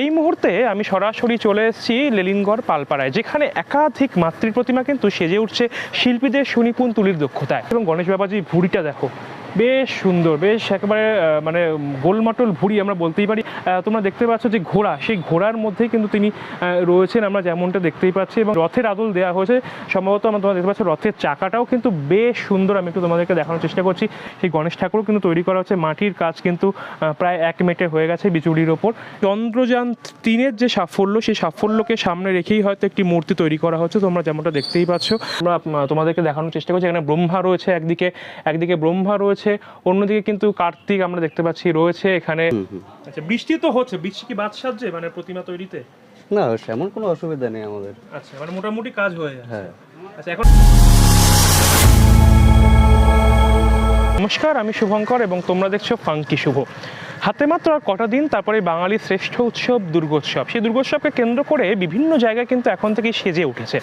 এই মুহূর্তে আমি সরাসরি চলে এসেছি লেলিনগড় পালপাড়ায়, যেখানে একাধিক মাতৃ প্রতিমা কিন্তু সেজে উঠছে শিল্পীদের সুনিপুণ তুলির দক্ষতায়। এবং গণেশ বাবাজির ভুড়িটা দেখো। বেশ সুন্দর, বেশ একেবারে মানে গোলমটল ভুড়ি আমরা বলতেই পারি। তোমরা দেখতে পাচ্ছ যে ঘোড়া, সেই ঘোড়ার মধ্যেই কিন্তু তিনি রয়েছেন, আমরা যেমনটা দেখতেই পাচ্ছি এবং রথের আদল দেওয়া হয়েছে। সম্ভবত আমরা তোমরা দেখতে পাচ্ছ রথের চাকাটাও কিন্তু বেশ সুন্দর, আমি একটু তোমাদেরকে দেখানোর চেষ্টা করছি। সেই গণেশ ঠাকুরও কিন্তু তৈরি করা হচ্ছে মাটির কাজ কিন্তু প্রায় এক মেটে হয়ে গেছে বিচুড়ির ওপর। চন্দ্রযান তিনের যে সাফল্য, সেই সাফল্যকে সামনে রেখেই হয়তো একটি মূর্তি তৈরি করা হচ্ছে, তোমরা যেমনটা দেখতেই পাচ্ছ। আমরা তোমাদেরকে দেখানোর চেষ্টা করছি। এখানে ব্রহ্মা রয়েছে একদিকে একদিকে ব্রহ্মা রয়েছে অন্যদিকে কিন্তু কার্তিক আমরা দেখতে পাচ্ছি রয়েছে এখানে। আচ্ছা বৃষ্টি তো হচ্ছে বৃষ্টি কি বাদ সাজছে মানে প্রতিমা তৈরিতে? না সেমন কোনো অসুবিধা নেই আমাদের। আচ্ছা মানে মোটামুটি কাজ হয়ে যাচ্ছে। হ্যাঁ। আচ্ছা এখন নমস্কার আমি শুভঙ্কর এবং তোমরা দেখছ ফাঙ্কি শুভ। হাতে মাত্র আর কটা দিন তারপরে বাঙালির শ্রেষ্ঠ উৎসব দুর্গোৎসব। সেই দুর্গোৎসবকে কেন্দ্র করে বিভিন্ন জায়গায় কিন্তু এখন থেকেই সেজে উঠেছে।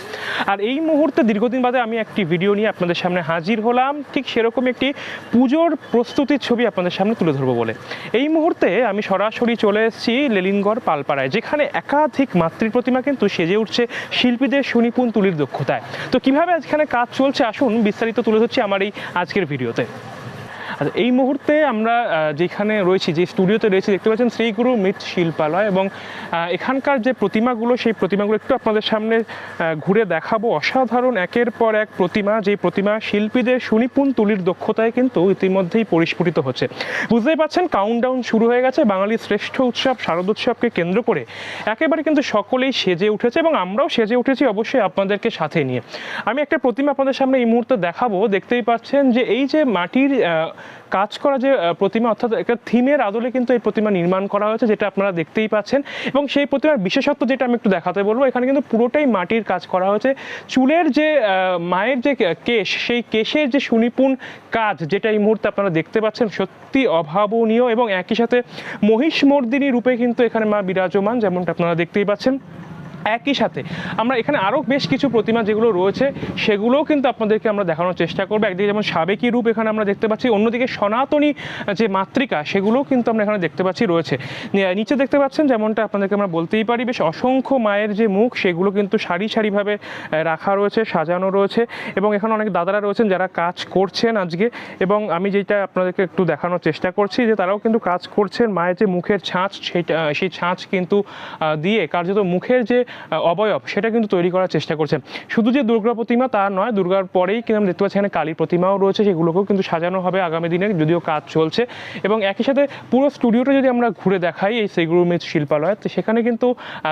আর এই মুহূর্তে দীর্ঘদিন বাদে আমি একটি ভিডিও নিয়ে আপনাদের সামনে হাজির হলাম। ঠিক সেরকম একটি পুজোর প্রস্তুতির ছবি আপনাদের সামনে তুলে ধরবো বলে। এই মুহূর্তে আমি সরাসরি চলে এসেছি লেলিনগড় পালপাড়ায়, যেখানে একাধিক মাতৃ প্রতিমা কিন্তু সেজে উঠছে শিল্পীদের সুনিপুণ তুলির দক্ষতায়। তো কীভাবে আজখানে কাজ চলছে? আসুন বিস্তারিত তুলে ধরছি আমার এই আজকের ভিডিওতে। আচ্ছা এই মুহূর্তে আমরা যেখানে রয়েছি, যে স্টুডিওতে রয়েছি, দেখতে পাচ্ছেন শ্রীগুরু মৃৎ শিল্পালয় এবং এখানকার যে প্রতিমাগুলো, সেই প্রতিমাগুলো একটু আপনাদের সামনে ঘুরে দেখাবো। অসাধারণ একের পর এক প্রতিমা যেই প্রতিমা শিল্পীদের সুনিপুণ তুলির দক্ষতায় কিন্তু ইতিমধ্যেই পরিস্ফুটিত হচ্ছে। বুঝতেই পারছেন কাউন্টডাউন শুরু হয়ে গেছে, বাঙালির শ্রেষ্ঠ উৎসব শারদোৎসবকে কেন্দ্র করে। একেবারে কিন্তু সকলেই সেজে উঠেছে এবং আমরাও সেজে উঠেছি অবশ্যই আপনাদেরকে সাথে নিয়ে। আমি একটা প্রতিমা আপনাদের সামনে এই মুহূর্তে দেখাবো। দেখতেই পাচ্ছেন যে এই যে মাটির কাজ করা যে প্রতিমা, অর্থাৎ একটা থিমের আদলে কিন্তু এই প্রতিমা নির্মাণ করা হয়েছে, যেটা আপনারা দেখতেই পাচ্ছেন। এবং সেই প্রতিমার বিশেষত্ব যেটা আমি একটু দেখাতে বলব, এখানে কিন্তু পুরোটাই মাটির কাজ করা হয়েছে। চুলের যে মায়ের যে কেশ, সেই কেশের যে সুনিপুণ কাজ, যেটা এই মুহূর্তে আপনারা দেখতে পাচ্ছেন, সত্যি অভাবনীয় এবং একই সাথে মহিষমর্দিনী রূপে কিন্তু এখানে মা বিরাজমান, যেমনটা আপনারা দেখতেই পাচ্ছেন। একই সাথে। আমরা এখানে আরও বেশ কিছু প্রতিমা যেগুলো রয়েছে, সেগুলোও কিন্তু আপনাদেরকে আমরা দেখানোর চেষ্টা করব। একদিকে যেমন সাবেকি রূপ এখানে আমরা দেখতে পাচ্ছি, অন্যদিকে সনাতনী যে মাতৃকা, সেগুলোও কিন্তু আমরা এখানে দেখতে পাচ্ছি রয়েছে। নিচে দেখতে পাচ্ছেন যেমনটা আপনাদেরকে আমরা বলতেই পারি, বেশ অসংখ্য মায়ের যে মুখ, সেগুলো কিন্তু সারি সারিভাবে রাখা রয়েছে, সাজানো রয়েছে এবং এখানে অনেক দাদারা রয়েছেন যারা কাজ করছেন আজকে এবং আমি যেটা আপনাদেরকে একটু দেখানোর চেষ্টা করছি যে তারাও কিন্তু কাজ করছেন, মায়ের যে মুখের ছাঁচ সেইটা সেই ছাঁচ কিন্তু দিয়ে কার্যত মুখের যে অবয়ব, সেটা কিন্তু তৈরি করার চেষ্টা করছে শুধু যে দুর্গা প্রতিমা তা নয়, দুর্গার পরেই কিন্তু আমরা দেখতে পাচ্ছি এখানে কালী প্রতিমাও রয়েছে, সেগুলোকেও কিন্তু সাজানো হবে আগামী দিনে, যদিও কাজ চলছে। এবং একই সাথে পুরো স্টুডিওটা যদি আমরা ঘুরে দেখাই এই সেগুরু মিত শিল্পালয় তো সেখানে কিন্তু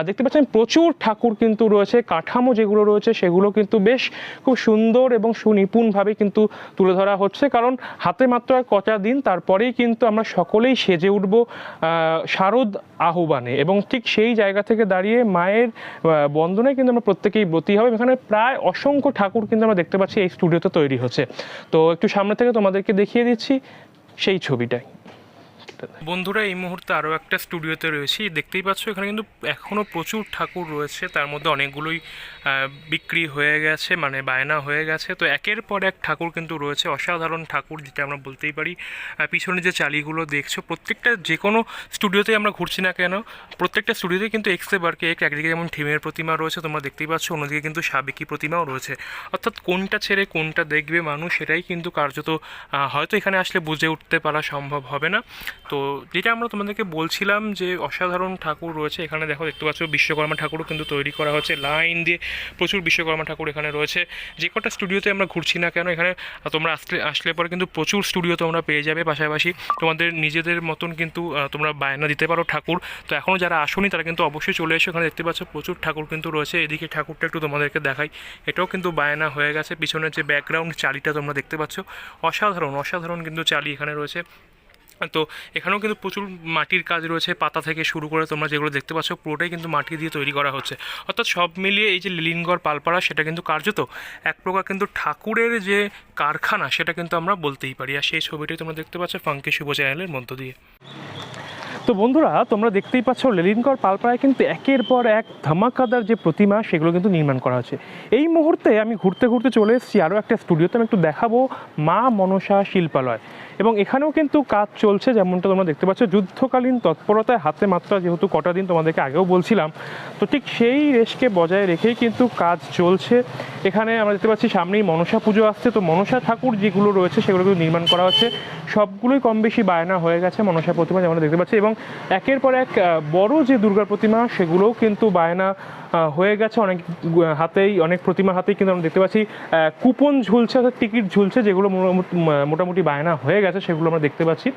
দেখতে পাচ্ছেন প্রচুর ঠাকুর কিন্তু রয়েছে, কাঠামো যেগুলো রয়েছে, সেগুলো কিন্তু বেশ খুব সুন্দর এবং সুনিপুণভাবে কিন্তু তুলে ধরা হচ্ছে। কারণ হাতে মাত্র কটা দিন, তারপরেই কিন্তু আমরা সকলেই সেজে উঠব শারদ আহ্বানে। এবং ঠিক সেই জায়গা থেকে দাঁড়িয়ে মায়ের আহ, বন্দনে কিন্তু আমরা প্রত্যেকেই ব্রতী হবে। এখানে প্রায় অসংখ্য ঠাকুর কিন্তু আমরা দেখতে পাচ্ছি এই স্টুডিওতে তৈরি হচ্ছে। তো একটু সামনে থেকে তোমাদেরকে দেখিয়ে দিচ্ছি সেই ছবিটাই। বন্ধুরা, এই মুহূর্তে আরও একটা স্টুডিওতে রয়েছি। দেখতেই পাচ্ছ, এখানে কিন্তু এখনও প্রচুর ঠাকুর রয়েছে। তার মধ্যে অনেকগুলোই বিক্রি হয়ে গেছে মানে বায়না হয়ে গেছে। তো একের পর এক ঠাকুর কিন্তু রয়েছে, অসাধারণ ঠাকুর, যেটা আমরা বলতেই পারি। পিছনে যে চালিগুলো দেখছ, প্রত্যেকটা যে কোনো স্টুডিওতে আমরা ঘুরছি না কেন, প্রত্যেকটা স্টুডিওতে কিন্তু এক্সে বারকে এক, একদিকে যেমন থিমের প্রতিমা রয়েছে, তোমরা দেখতেই পাচ্ছ, অন্যদিকে কিন্তু সাবেকি প্রতিমাও রয়েছে। অর্থাৎ কোনটা ছেড়ে কোনটা দেখবে মানুষ, সেটাই কিন্তু কার্যত হয়তো এখানে আসলে বুঝে উঠতে পারা সম্ভব হবে না। তো যেটা আমরা তোমাদেরকে বলছিলাম যে অসাধারণ ঠাকুর রয়েছে, এখানে দেখো দেখতে পাচ্ছ বিশ্বকর্মা ঠাকুরও কিন্তু তৈরি করা হচ্ছে লাইন দিয়ে প্রচুর বিশ্বকর্মা ঠাকুর এখানে রয়েছে। যে কটা স্টুডিওতে আমরা ঘুরছি না কেন, এখানে তোমরা আসলে আসলে পরে কিন্তু প্রচুর স্টুডিও তোমরা পেয়ে যাবে, পাশাপাশি তোমাদের নিজেদের মতন কিন্তু তোমরা বায়না দিতে পারো ঠাকুর। তো এখনও যারা আসোনি তারা কিন্তু অবশ্যই চলে এসো, এখানে দেখতে পাচ্ছ প্রচুর ঠাকুর কিন্তু রয়েছে, এদিকে ঠাকুরটা একটু তোমাদেরকে দেখাই। এটাও কিন্তু বায়না হয়ে গেছে, পিছনের যে ব্যাকগ্রাউন্ড চালিটা তোমরা দেখতে পাচ্ছ, অসাধারণ অসাধারণ কিন্তু চালি এখানে রয়েছে। তো এখানেও কিন্তু প্রচুর মাটির কাজ রয়েছে, পাতা থেকে শুরু করে তোমরা যেগুলো দেখতে পাচ্ছ পুরোটাই কিন্তু মাটি দিয়ে তৈরি করা হচ্ছে। অর্থাৎ সব মিলিয়ে এই যে লিলিনগড়, পালপাড়া সেটা কিন্তু কার্যত এক প্রকার কিন্তু ঠাকুরের যে কারখানা সেটা কিন্তু আমরা বলতেই পারি। আর সেই ছবিটাই তোমরা দেখতে পাচ্ছ ফাঙ্কি শুভ চ্যানেলের মধ্য দিয়ে। তো বন্ধুরা, তোমরা দেখতেই পাচ্ছ লেলিনগড়, পালপাড়ায় কিন্তু একের পর এক ধামাকাদার যে প্রতিমা সেগুলো কিন্তু নির্মাণ করা হচ্ছে। এই মুহূর্তে আমি ঘুরতে ঘুরতে চলে এসেছি আরও একটা স্টুডিওতে। আমি একটু দেখাবো মা মনসা শিল্পালয়। এবং এখানেও কিন্তু কাজ চলছে, যেমনটা তোমরা দেখতে পাচ্ছ। যুদ্ধকালীন তৎপরতায় হাতে মাত্রা যেহেতু কটা দিন তোমাদেরকে আগেও বলছিলাম, তো ঠিক সেই রেশকে বজায় রেখেই কিন্তু কাজ চলছে। এখানে আমরা দেখতে পাচ্ছি সামনেই মনসা পুজো আসছে। তো মনসা ঠাকুর যেগুলো রয়েছে সেগুলো কিন্তু নির্মাণ করা হচ্ছে। সবগুলোই কম বেশি বায়না হয়ে গেছে মনসা প্রতিমা যেমন দেখতে পাচ্ছি। এবং একের পর এক বড় যে দুর্গা প্রতিমা, সেগুলোও কিন্তু বায়না হয়ে গেছে। অনেক হাতেই, অনেক প্রতিমার হাতেই কিন্তু আমরা দেখতে পাচ্ছি কুপন ঝুলছে, অর্থাৎ টিকিট ঝুলছে, যেগুলো মোটামুটি বায়না হয়ে গেছে, সেগুলো আমরা দেখতে পাচ্ছি।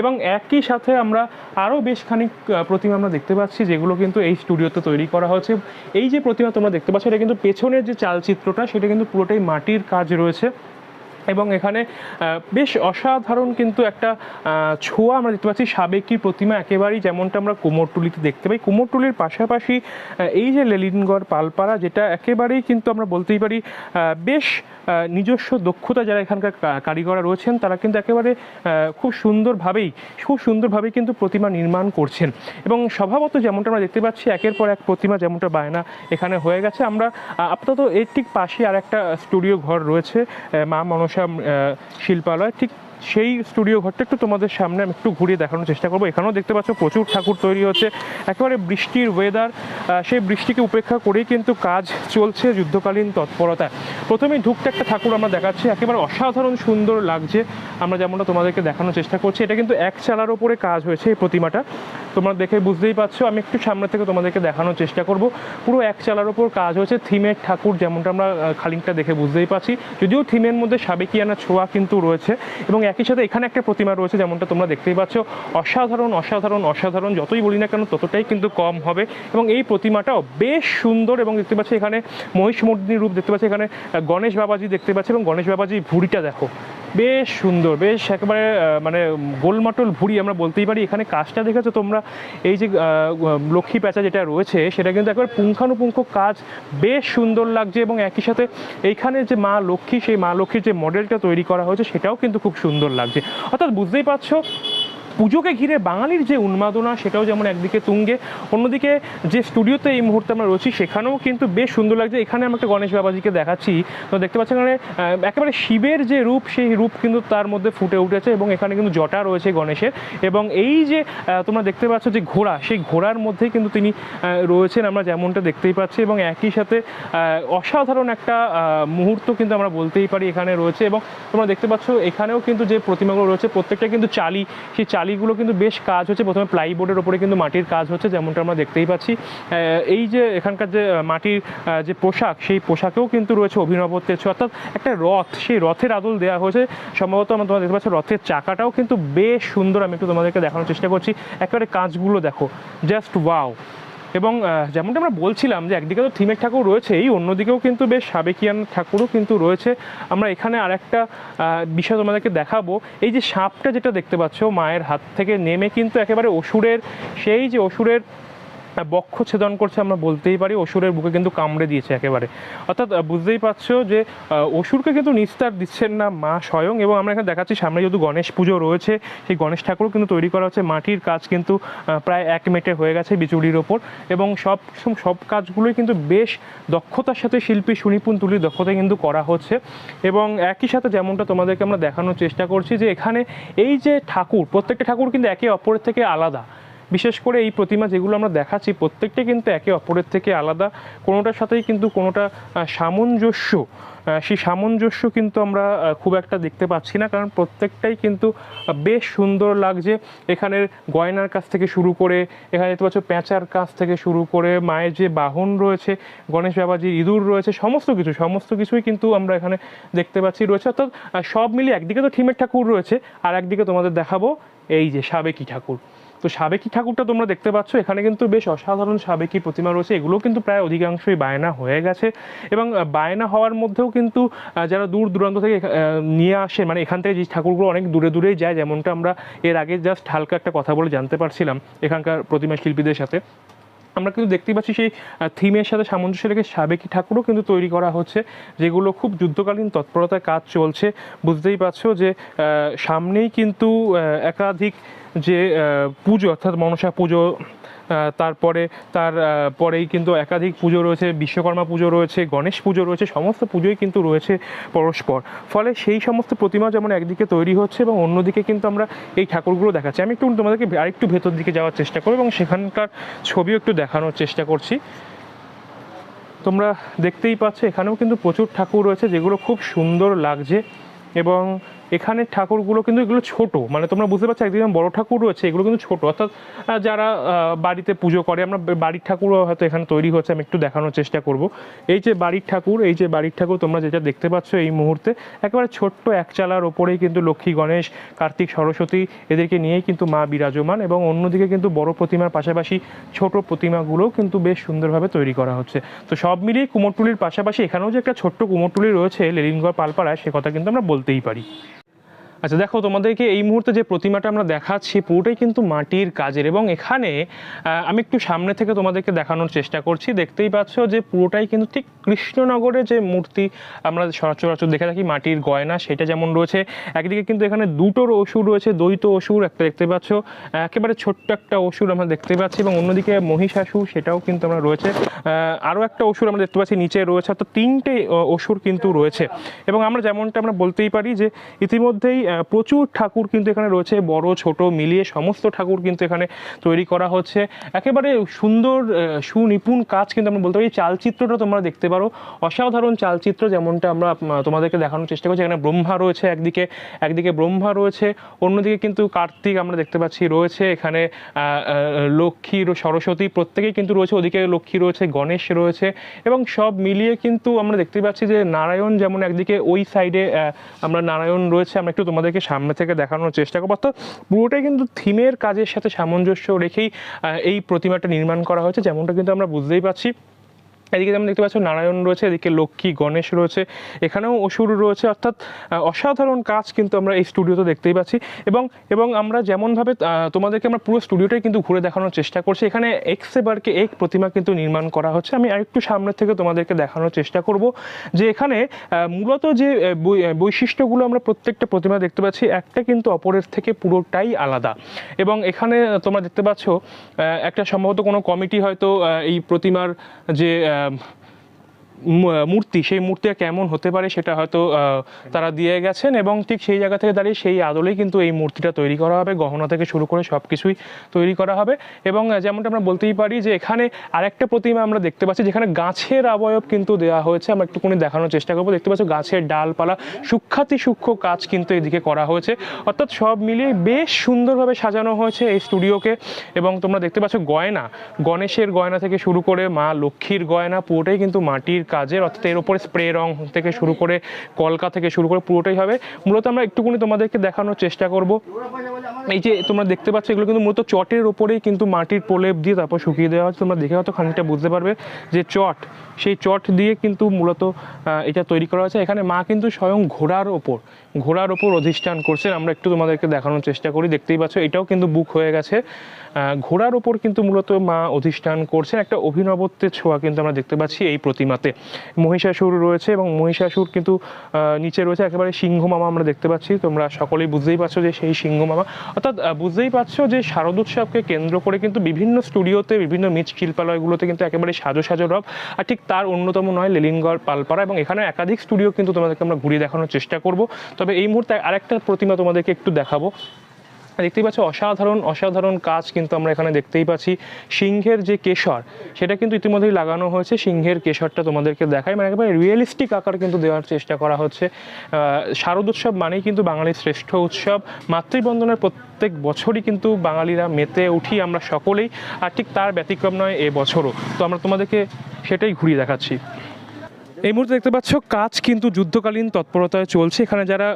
এবং একই সাথে আমরা আরও বেশ খানিক প্রতিমা আমরা দেখতে পাচ্ছি, যেগুলো কিন্তু এই স্টুডিওতে তৈরি করা হয়েছে এই যে প্রতিমা তোমরা দেখতে পাচ্ছ, এটা কিন্তু পেছনের যে চালচিত্রটা, সেটা কিন্তু পুরোটাই মাটির কাজ রয়েছে। এবং এখানে বেশ অসাধারণ কিন্তু একটা ছোঁয়া আমরা দেখতে পাচ্ছি। সাবেকি প্রতিমা একেবারেই যেমনটা আমরা কুমোরটুলিতে দেখতে পাই। কুমোরটুলির পাশাপাশি এই যে লেলিনগড় পালপাড়া, যেটা একেবারেই কিন্তু আমরা বলতেই পারি বেশ নিজস্ব দক্ষতা যারা এখানকার কারিগররা রয়েছেন, তারা কিন্তু একেবারে খুব সুন্দরভাবেই খুব সুন্দরভাবেই কিন্তু প্রতিমা নির্মাণ করছেন। এবং স্বভাবত যেমনটা আমরা দেখতে পাচ্ছি, একের পর এক প্রতিমা যেমনটা বায়না এখানে হয়ে গেছে। আমরা আপাতত এর ঠিক পাশে আর একটা স্টুডিও ঘর রয়েছে মা মনসা আহ, শিল্পালয় ঠিক সেই স্টুডিও ঘরটা একটু তোমাদের সামনে আমি একটু ঘুরিয়ে দেখানোর চেষ্টা করব। এখানেও দেখতে পাচ্ছ প্রচুর ঠাকুর তৈরি হচ্ছে। একেবারে বৃষ্টির ওয়েদার সেই বৃষ্টিকে উপেক্ষা করেই কিন্তু কাজ চলছে যুদ্ধকালীন তৎপরতায়। প্রথমেই ঢুকতে একটা ঠাকুর আমরা দেখাচ্ছি, একেবারে অসাধারণ সুন্দর লাগছে। আমরা যেমনটা তোমাদেরকে দেখানোর চেষ্টা করছি, এটা কিন্তু এক চালার ওপরে কাজ হয়েছে এই প্রতিমাটা। তোমরা দেখে বুঝতেই পারছ, আমি একটু সামনে থেকে তোমাদেরকে দেখানোর চেষ্টা করব। পুরো এক চালার ওপর কাজ হয়েছে, থিমের ঠাকুর যেমনটা আমরা খালিংটা দেখে বুঝতেই পারছি। যদিও থিমের মধ্যে সাবেকিয়ানা ছোঁয়া কিন্তু রয়েছে এবং একই সাথে এখানে একটা প্রতিমা রয়েছে, যেমনটা তোমরা দেখতেই পাচ্ছ। অসাধারণ অসাধারণ অসাধারণ, যতই বলি না কেন, ততটাই কিন্তু কম হবে। এবং এই প্রতিমাটাও বেশ সুন্দর এবং দেখতে পাচ্ছি এখানে মহিষ মর্দিনীর রূপ দেখতে পাচ্ছি। এখানে গণেশ বাবাজি দেখতে পাচ্ছি এবং গণেশ বাবাজি ভুড়িটা দেখো। বেশ সুন্দর, বেশ একেবারে মানে গোলমাটল ভুড়ি আমরা বলতেই পারি। এখানে কাজটা দেখেছ তোমরা? এই যে লক্ষ্মী প্যাঁচা যেটা রয়েছে, সেটা কিন্তু একবার পুঙ্খানুপুঙ্খ কাজ। বেশ সুন্দর লাগছে এবং একই সাথে এইখানে যে মা লক্ষ্মী, সেই মা লক্ষ্মীর যে মডেলটা তৈরি করা হয়েছে, সেটাও কিন্তু খুব সুন্দর লাগছে। অর্থাৎ বুঝতেই পারছ পুজোকে ঘিরে বাঙালির যে উন্মাদনা, সেটাও যেমন একদিকে তুঙ্গে, অন্যদিকে যে স্টুডিওতে এই মুহূর্তে আমরা রয়েছি, সেখানেও কিন্তু বেশ সুন্দর লাগছে। এখানে আমরা একটা গণেশ বাবাজিকে দেখাচ্ছি। তো দেখতে পাচ্ছি এখানে একেবারে শিবের যে রূপ, সেই রূপ কিন্তু তার মধ্যে ফুটে উঠেছে এবং এখানে কিন্তু জটা রয়েছে গণেশের। এবং এই যে তোমরা দেখতে পাচ্ছ যে ঘোড়া, সেই ঘোড়ার মধ্যেই কিন্তু তিনি রয়েছেন, আমরা যেমনটা দেখতেই পাচ্ছি। এবং একই সাথে অসাধারণ একটা মুহূর্ত কিন্তু আমরা বলতেই পারি এখানে রয়েছে। এবং তোমরা দেখতে পাচ্ছ এখানেও কিন্তু যে প্রতিমাগুলো রয়েছে, প্রত্যেকটা কিন্তু চালি, সেই চালিগুলো কিন্তু বেশ কাজ হচ্ছে। প্রথমে প্লাইবোর্ডের ওপরে কিন্তু মাটির কাজ হচ্ছে, যেমনটা আমরা দেখতেই পাচ্ছি। এই যে এখানকার যে মাটির যে পোশাক, সেই পোশাকেও কিন্তু রয়েছে অভিনবত্বের ছোঁয়া। অর্থাৎ একটা রথ, সেই রথের আদল দেওয়া হয়েছে। সম্ভবত আমরা তোমরা দেখতে পাচ্ছি রথের চাকাটাও কিন্তু বেশ সুন্দর। আমি একটু তোমাদেরকে দেখানোর চেষ্টা করছি। একেবারে কাজগুলো দেখো জাস্ট ওয়াও এবং যেমনটা আমরা বলছিলাম যে একদিকে তো থিমের ঠাকুর রয়েছেই, অন্যদিকেও কিন্তু বেশ সাবেকিয়ান ঠাকুরও কিন্তু রয়েছে। আমরা এখানে আর একটা বিষয় তোমাদেরকে দেখাবো। এই যে সাপটা যেটা দেখতে পাচ্ছ, মায়ের হাত থেকে নেমে কিন্তু একেবারে অসুরের, সেই যে অসুরের বক্ষ ছেদন করছে, আমরা বলতেই পারি, অসুরের বুকে কিন্তু কামড়ে দিয়েছে একেবারে। অর্থাৎ বুঝতেই পারছ যে অসুরকে কিন্তু নিস্তার দিচ্ছেন না মা স্বয়ং এবং আমরা এখানে দেখাচ্ছি, সামনে যেহেতু গণেশ পুজো রয়েছে, সেই গণেশ ঠাকুরও কিন্তু তৈরি করা হচ্ছে। মাটির কাজ কিন্তু প্রায় এক মেটে হয়ে গেছে বিচুড়ির ওপর এবং সব সব কাজগুলোই কিন্তু বেশ দক্ষতার সাথে শিল্পী সুনিপুণ তুলির দক্ষতায় কিন্তু করা হচ্ছে এবং একই সাথে যেমনটা তোমাদেরকে আমরা দেখানোর চেষ্টা করছি যে, এখানে এই যে ঠাকুর, প্রত্যেকটা ঠাকুর কিন্তু একে অপরের থেকে আলাদা। বিশেষ করে এই প্রতিমা যেগুলো আমরা দেখাচ্ছি, প্রত্যেকটা কিন্তু একে অপরের থেকে আলাদা। কোনোটার সাথেই কিন্তু কোনোটা সামঞ্জস্য সেই সামঞ্জস্য কিন্তু আমরা খুব একটা দেখতে পাচ্ছি না। কারণ প্রত্যেকটাই কিন্তু বেশ সুন্দর লাগছে। এখানের গয়নার কাছ থেকে শুরু করে, এখানে দেখতে পাচ্ছ প্যাঁচার কাছ থেকে শুরু করে, মায়ের যে বাহন রয়েছে, গণেশ বাবাজির ইঁদুর রয়েছে, সমস্ত কিছু, সমস্ত কিছুই কিন্তু আমরা এখানে দেখতে পাচ্ছি, রয়েছে। অর্থাৎ সব মিলিয়ে একদিকে তো থিমের ঠাকুর রয়েছে, আর একদিকে তোমাদের দেখাবো এই যে সাবেকি ঠাকুর। তো সাবেকি ঠাকুরটা তোমরা দেখতে পাচ্ছ, এখানে কিন্তু বেশ অসাধারণ সাবেকি প্রতিমা রয়েছে। এগুলো কিন্তু প্রায় অধিকাংশই বায়না হয়ে গেছে এবং বায়না হওয়ার মধ্যেও কিন্তু যারা দূর দূরান্ত থেকে নিয়ে আসে মানে এখান থেকে যে ঠাকুরগুলো অনেক দূরে দূরেই যায়, যেমনটা আমরা এর আগে জাস্ট হালকা একটা কথা বলে জানতে পারছিলাম এখানকার প্রতিমা শিল্পীদের সাথে। আমরা কিন্তু দেখতেই পাচ্ছি সেই থিমের সাথে সামঞ্জস্য রেখে সাবেকি ঠাকুরও কিন্তু তৈরি করা হচ্ছে, যেগুলো খুব যুদ্ধকালীন তৎপরতায় কাজ চলছে। বুঝতেই পারছ যে সামনেই কিন্তু একাধিক যে পুজো, অর্থাৎ মনসা পুজো তারপরে, তার পরেই কিন্তু একাধিক পুজো রয়েছে, বিশ্বকর্মা পুজো রয়েছে, গণেশ পুজো রয়েছে, সমস্ত পুজোই কিন্তু রয়েছে পরস্পর। ফলে সেই সমস্ত প্রতিমা যেমন একদিকে তৈরি হচ্ছে এবং অন্যদিকে কিন্তু আমরা এই ঠাকুরগুলো দেখাচ্ছি। আমি একটু তোমাদেরকে আরেকটু ভেতর দিকে যাওয়ার চেষ্টা করব এবং সেখানকার ছবিও একটু দেখানোর চেষ্টা করছি। তোমরা দেখতেই পাচ্ছ, এখানেও কিন্তু প্রচুর ঠাকুর রয়েছে, যেগুলো খুব সুন্দর লাগছে এবং এখানের ঠাকুরগুলো কিন্তু এগুলো ছোট। মানে তোমরা বুঝতে পারছ একদিকে বড় ঠাকুর রয়েছে, এগুলো কিন্তু ছোট। অর্থাৎ যারা বাড়িতে পুজো করে, আমরা বাড়ির ঠাকুরও হয়তো এখানে তৈরি হচ্ছে, আমি একটু দেখানোর চেষ্টা করব। এই যে বাড়ির ঠাকুর, এই যে বাড়ির ঠাকুর, তোমরা যেটা দেখতে পাচ্ছ এই মুহূর্তে, একেবারে ছোট্ট এক চালার ওপরেই কিন্তু লক্ষ্মী গণেশ, কার্তিক সরস্বতী, এদেরকে নিয়েই কিন্তু মা বিরাজমান এবং অন্যদিকে কিন্তু বড় প্রতিমার পাশাপাশি ছোট প্রতিমাগুলোও কিন্তু বেশ সুন্দরভাবে তৈরি করা হচ্ছে। তো সব মিলিয়ে কুমোরটুলির পাশাপাশি এখানেও যে একটা ছোট্ট কুমোরটুলি রয়েছে লেলিনগড় পালপাড়ায়, সে কথা কিন্তু আমরা বলতেই পারি। আচ্ছা দেখো, তোমাদেরকে এই মুহূর্তে যে প্রতিমাটা আমরা দেখাচ্ছি, পুরোটাই কিন্তু মাটির কাজের এবং এখানে আমি একটু সামনে থেকে তোমাদেরকে দেখানোর চেষ্টা করছি। দেখতেই পাচ্ছ যে পুরোটাই কিন্তু ঠিক কৃষ্ণনগরে যে মূর্তি আমরা সচরাচর দেখে থাকি, মাটির গয়না, সেটা যেমন রয়েছে। একদিকে কিন্তু এখানে দুটোর অসুর রয়েছে, দ্বৈত অসুর, একটা দেখতে পাচ্ছ, একেবারে ছোট্ট একটা অসুর আমরা দেখতে পাচ্ছি এবং অন্যদিকে মহিষাসুর, সেটাও কিন্তু আমরা রয়েছে। আরও একটা অসুর আমরা দেখতে পাচ্ছি, নিচে রয়েছে, অর্থাৎ তিনটে অসুর কিন্তু রয়েছে। এবং আমরা যেমনটা আমরা বলতেই পারি যে ইতিমধ্যেই প্রচুর ঠাকুর কিন্তু এখানে রয়েছে, বড়, ছোট, মিলিয়ে সমস্ত ঠাকুর কিন্তু এখানে তৈরি করা হচ্ছে। একেবারে সুন্দর সুনিপুণ কাজ কিন্তু আমরা বলতে পারি। চালচিত্রটা তোমরা দেখতে পারো। অসাধারণ চালচিত্র যেমনটা আমরা তোমাদেরকে দেখানোর চেষ্টা করছি। এখানে ব্রহ্মা রয়েছে একদিকে একদিকে ব্রহ্মা রয়েছে, অন্যদিকে কিন্তু কার্তিক আমরা দেখতে পাচ্ছি রয়েছে। এখানে লক্ষ্মী, সরস্বতী প্রত্যেকেই কিন্তু রয়েছে। ওদিকে লক্ষ্মী রয়েছে, গণেশ রয়েছে এবং সব মিলিয়ে কিন্তু আমরা দেখতে পাচ্ছি যে নারায়ণ যেমন একদিকে ওই সাইডে আমরা নারায়ণ রয়েছে। আমরা একটু তোমাদেরকে সামনে থেকে দেখানোর চেষ্টা করব। অর্থাৎ পুরোটাই কিন্তু থিমের কাজের সাথে সামঞ্জস্য রেখেই এই প্রতিমাটা নির্মাণ করা হয়েছে, যেমনটা কিন্তু আমরা বুঝতেই পারছি। এদিকে যেমন দেখতে পাচ্ছ, নারায়ণ রয়েছে, এদিকে লক্ষ্মী, গণেশ রয়েছে, এখানেও অসুর রয়েছে, অর্থাৎ অসাধারণ কাজ কিন্তু আমরা এই স্টুডিওতে দেখতেই পাচ্ছি। এবং এবং আমরা যেমনভাবে তোমাদেরকে আমরা পুরো স্টুডিওটাই কিন্তু ঘুরে দেখানোর চেষ্টা করছি। এখানে এক্স এবারকে এক প্রতিমা কিন্তু নির্মাণ করা হচ্ছে। আমি আরেকটু সামনে থেকে তোমাদেরকে দেখানোর চেষ্টা করব যে এখানে মূলত যে বৈশিষ্ট্যগুলো আমরা প্রত্যেকটা প্রতিমা দেখতে পাচ্ছি, একটা কিন্তু অপরের থেকে পুরোটাই আলাদা। এবং এখানে তোমরা দেখতে পাচ্ছ একটা সম্ভবত কোনো কমিটি হয়তো এই প্রতিমার যে আহ, মূ- মূর্তি, সেই মূর্তিটা কেমন হতে পারে সেটা হয়তো তারা দিয়ে গেছেন এবং ঠিক সেই জায়গা থেকে দাঁড়িয়ে সেই আদলেই কিন্তু এই মূর্তিটা তৈরি করা হবে, গহনা থেকে শুরু করে সব কিছুই তৈরি করা হবে এবং যেমনটা আমরা বলতেই পারি যে এখানে আরেকটা প্রতিমা আমরা দেখতে পাচ্ছি যেখানে গাছের অবয়ব কিন্তু দেওয়া হয়েছে। আমরা একটুখানি দেখানোর চেষ্টা করব। দেখতে পাচ্ছ গাছের ডালপালা, সূক্ষাতি সূক্ষ্ম কাজ কিন্তু এদিকে করা হয়েছে। অর্থাৎ সব মিলিয়ে বেশ সুন্দরভাবে সাজানো হয়েছে এই স্টুডিওকে এবং তোমরা দেখতে পাচ্ছ গয়না, গণেশের গয়না থেকে শুরু করে মা লক্ষ্মীর গয়না, পুরোটাই কিন্তু মাটির কাজের, অর্থাৎ এর উপরে স্প্রে রং থেকে শুরু করে কলকা থেকে শুরু করে পুরোটাই হবে। মূলত আমরা একটুখানি তোমাদেরকে দেখানোর চেষ্টা করব। এই যে তোমরা দেখতে পাচ্ছ, এগুলো কিন্তু মূলত চটের ওপরেই কিন্তু মাটির প্রলেপ দিয়ে তারপর শুকিয়ে দেওয়া হচ্ছে। তোমরা দেখে হয়তো খানিকটা বুঝতে পারবে যে চট সেই চট দিয়ে কিন্তু মূলত এটা তৈরি করা হয়েছে। এখানে মা কিন্তু স্বয়ং ঘোড়ার ওপর ঘোড়ার ওপর অধিষ্ঠান করছেন। আমরা একটু তোমাদেরকে দেখানোর চেষ্টা করি। দেখতেই পাচ্ছ, এটাও কিন্তু বুক হয়ে গেছে। ঘোড়ার ওপর কিন্তু মূলত মা অধিষ্ঠান করছেন। একটা অভিনবত্বের ছোঁয়া কিন্তু আমরা দেখতে পাচ্ছি এই প্রতিমাতে। মহিষাসুর রয়েছে এবং মহিষাসুর কিন্তু নিচে রয়েছে। একেবারে সিংহ মামা আমরা দেখতে পাচ্ছি। তোমরা সকলেই বুঝতেই পারছ যে সেই সিংহ মামা। অর্থাৎ বুঝতেই পারছ যে শারদোৎসবকে কেন্দ্র করে কিন্তু বিভিন্ন স্টুডিওতে, বিভিন্ন মৃৎ শিল্পালয়গুলোতে কিন্তু একেবারে সাজো সাজো রব। আর ঠিক তার অন্যতম নয়, লেলিনগড়, পালপাড়া এবং এখানে একাধিক স্টুডিও কিন্তু তোমাদেরকে আমরা ঘুরিয়ে দেখানোর চেষ্টা করব। তবে এই মুহূর্তে আরেকটা প্রতিমা তোমাদেরকে একটু দেখাবো। দেখতেই পাচ্ছ, অসাধারণ অসাধারণ কাজ কিন্তু আমরা এখানে দেখতেই পাচ্ছি। সিংহের যে কেশর, সেটা কিন্তু ইতিমধ্যেই লাগানো হয়েছে। সিংহের কেশরটা তোমাদেরকে দেখায় মানে একেবারে রিয়েলিস্টিক আকার কিন্তু দেওয়ার চেষ্টা করা হচ্ছে। শারদোৎসব মানেই কিন্তু বাঙালির শ্রেষ্ঠ উৎসব। মাতৃবন্দনের প্রত্যেক বছরই কিন্তু বাঙালিরা মেতে উঠি আমরা সকলেই। আর ঠিক তার ব্যতিক্রম নয়, এ বছরও। তো আমরা তোমাদেরকে সেটাই ঘুরিয়ে দেখাচ্ছি। এই মুহূর্তে দেখতে পাচ্ছ কাজ কিন্তু যুদ্ধকালীন তৎপরতায় চলছে। এখানে যারা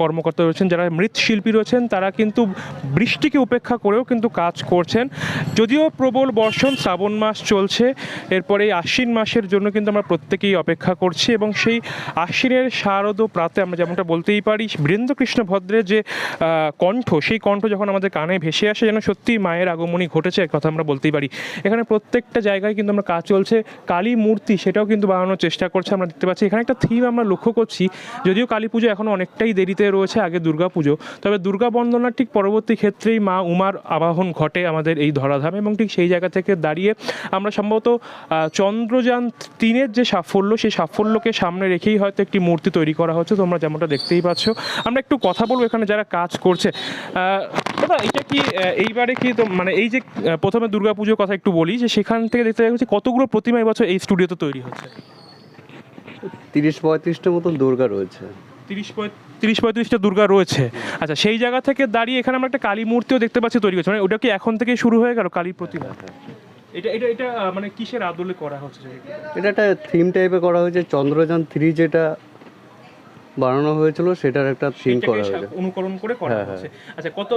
কর্মকর্তা রয়েছেন, যারা মৃৎশিল্পী রয়েছেন, তারা কিন্তু বৃষ্টিকে উপেক্ষা করেও কিন্তু কাজ করছেন। যদিও প্রবল বর্ষণ, শ্রাবণ মাস চলছে, এরপরে আশ্বিন মাসের জন্য কিন্তু আমরা প্রত্যেকেই অপেক্ষা করছি এবং সেই আশ্বিনের শারদ প্রাতে আমরা যেমনটা বলতেই পারি বীরেন্দ্রকৃষ্ণ ভদ্রের যে কণ্ঠ, সেই কণ্ঠ যখন আমাদের কানে ভেসে আসে, যেন সত্যি মায়ের আগমনী ঘটেছে কথা আমরা বলতেই পারি। এখানে প্রত্যেকটা জায়গায় কিন্তু আমরা কাজ চলছে। কালী মূর্তি, সেটাও কিন্তু বানানোর চেষ্টা করছে। আমরা দেখতে পাচ্ছি। এখানে একটা থিম আমরা লক্ষ্য করছি, যদিও কালী পুজো এখনও অনেকটাই দেরিতে রয়েছে আগে দুর্গা পুজো। তবে দুর্গা বন্দনার ঠিক পরবর্তী ক্ষেত্রেই মা উমার আবাহন ঘটে আমাদের এই ধরাধামে এবং ঠিক সেই জায়গা থেকে দাঁড়িয়ে আমরা সম্ভবত চন্দ্রযান তিনের যে সাফল্য, সেই সাফল্যকে সামনে রেখেই হয়তো একটি মূর্তি তৈরি করা হচ্ছে, তোমরা যেমনটা দেখতেই পাচ্ছ। আমরা একটু কথা বলব এখানে যারা কাজ করছে। দাদা, এটা কি এইবারে কি তো মানে এই যে প্রথমে দুর্গা পুজোর কথা একটু বলি, যে সেখান থেকে দেখতে যাচ্ছি কতগুলো প্রতিমা এবছর এই স্টুডিওতে তৈরি হচ্ছে? তিরিশ পঁয়ত্রিশটা মতন দুর্গা রয়েছে। তিরিশ তিরিশ পঁয়ত্রিশটা দুর্গা রয়েছে। আচ্ছা সেই জায়গা থেকে দাঁড়িয়ে এখানে আমরা একটা কালী মূর্তিও দেখতে পাচ্ছি তৈরি হচ্ছে মানে ওটা কি এখন থেকে শুরু হয়ে গেল কালী প্রতিমা? এটা এটা এটা মানে কিসের আদলে করা হচ্ছে এটা একটা থিম টাইপে করা হয়েছে চন্দ্রযান থ্রি যেটা বানানো হয়েছিল সেটার একটা থিম করা হয়েছে। অনুকরণ করে করা হ্যাঁ, হচ্ছে। আচ্ছা কত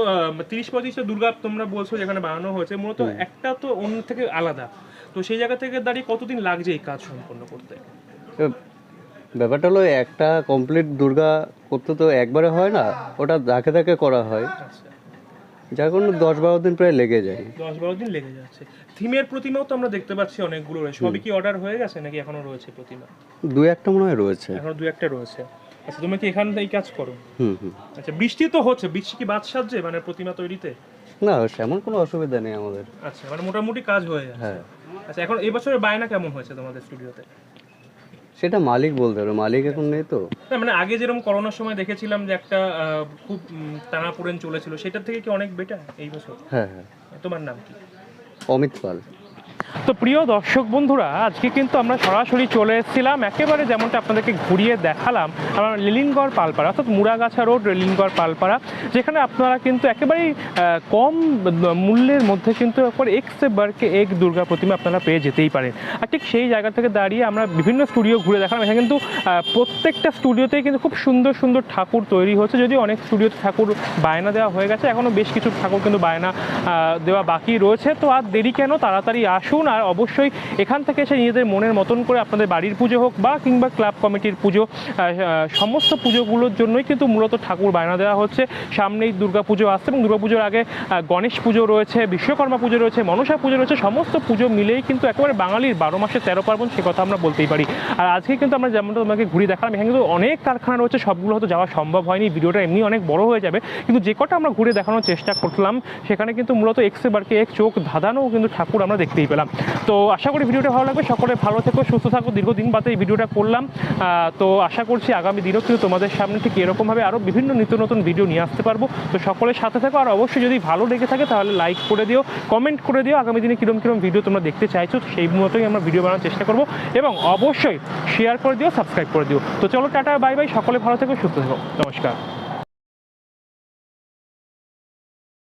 তিরিশ পঁয়ত্রিশটা দুর্গা তোমরা বলছো যেখানে বানানো হয়েছে মূলত একটা তো অন্য থেকে আলাদা। তো সেই জায়গা থেকে দাঁড়িয়ে কতদিন লাগছে এই কাজ সম্পন্ন করতে? ব্যাপারটা হলো একটা কমপ্লিট দুর্গা করতে তো একবারে হয় না ওটা ধাকে ধাকে করা হয়। যার কোনো দশ বারো দিন প্রায় লেগে যায়। দশ বারো দিন লেগে যাচ্ছে। থিমের প্রতিমাও তো আমরা দেখতে পাচ্ছি অনেকগুলো রয়েছে। সবই কি অর্ডার হয়ে গেছে নাকি এখনও রয়েছে প্রতিমা? দু একটা মনে হয় রয়েছে। এখনও দু একটা রয়েছে। আচ্ছা তুমি কি এখান থেকে কাজ করো? হুম হুম। আচ্ছা বৃষ্টি তো হচ্ছে বৃষ্টি কি বাদ সাজছে মানে প্রতিমা তৈরিতে? না সেমন কোনো অসুবিধা নেই আমাদের। আচ্ছা মানে মোটামুটি কাজ হয়ে যাচ্ছে হ্যাঁ। আচ্ছা এখন এই বছরের বায়না কেমন হয়েছে তোমাদের স্টুডিওতে সেটা মালিক বলতে হবে মালিক এখন নেই তো। না মানে আগে যেরকম করোনার সময় দেখেছিলাম যে একটা খুব টানাপোড়েন চলেছিল সেটার থেকে কি অনেক বেটার এই বছর? হ্যাঁ হ্যাঁ। তোমার নাম কি? অমিত পাল। তো প্রিয় দর্শক বন্ধুরা, আজকে কিন্তু আমরা সরাসরি চলে এসেছিলাম। একেবারে যেমনটা আপনাদেরকে ঘুরিয়ে দেখালাম, আমরা লিলিনগড় পালপাড়া, অর্থাৎ মুড়াগাছা রোড, লিলিনগড় পালপাড়া, যেখানে আপনারা কিন্তু একেবারেই কম মূল্যের মধ্যে কিন্তু একবার এক্স বারকে এক দুর্গা প্রতিমা আপনারা পেয়ে যেতেই পারেন। আর ঠিক সেই জায়গা থেকে দাঁড়িয়ে আমরা বিভিন্ন স্টুডিও ঘুরে দেখালাম। এখানে কিন্তু প্রত্যেকটা স্টুডিওতেই কিন্তু খুব সুন্দর সুন্দর ঠাকুর তৈরি হচ্ছে। যদিও অনেক স্টুডিওতে ঠাকুর বায়না দেওয়া হয়ে গেছে এখনও বেশ কিছু ঠাকুর কিন্তু বায়না দেওয়া বাকি রয়েছে। তো আর দেরি কেন? তাড়াতাড়ি আসুন আর অবশ্যই এখান থেকে এসে নিজেদের মনের মতন করে আপনাদের বাড়ির পুজো হোক বা কিংবা ক্লাব কমিটির পুজো সমস্ত পুজোগুলোর জন্যই কিন্তু মূলত ঠাকুর বায়না দেওয়া হচ্ছে। সামনেই দুর্গা পুজো আসছে এবং পুজোর আগে গণেশ পুজো রয়েছে, বিশ্বকর্মা পুজো রয়েছে, মনসা পুজো রয়েছে, সমস্ত পুজো মিলেই কিন্তু একেবারে বাঙালির বারো মাসে তেরো পার্বণ, সে কথা আমরা বলতেই পারি। আর আজকে কিন্তু আমরা যেমনটা তোমাকে ঘুরে দেখালাম, এখানে কিন্তু অনেক কারখানা রয়েছে, সবগুলো হয়তো যাওয়া সম্ভব হয়নি, ভিডিওটা এমনি অনেক বড় হয়ে যাবে। কিন্তু যে কটা আমরা ঘুরে দেখানোর চেষ্টা করলাম, সেখানে কিন্তু মূলত এক্সে বারকে এক চোখ ধাঁধানো কিন্তু ঠাকুর আমরা দেখতেই পেলাম। তো আশা করি ভিডিওটা ভালো লাগবে। সকলে ভালো থেকো, সুস্থ থাকো। দীর্ঘদিন বাদে এই ভিডিওটা করলাম। তো আশা করছি আগামী দিনও কিন্তু তোমাদের সামনে ঠিক এরকমভাবে আরও বিভিন্ন নিত্য নতুন ভিডিও নিয়ে আসতে পারব। তো সকলের সাথে থাকো। আর অবশ্যই যদি ভালো লেগে থাকে তাহলে লাইক করে দিও কমেন্ট করে দিও। আগামী দিনে কীরকম কীরকম ভিডিও তোমরা দেখতে চাইছো সেই মতোই আমরা ভিডিও বানানোর চেষ্টা করব। এবং অবশ্যই শেয়ার করে দিও সাবস্ক্রাইব করে দিও। তো চলো, টাটা বাই বাই সকলে ভালো থেকো, সুস্থ থেকো। নমস্কার।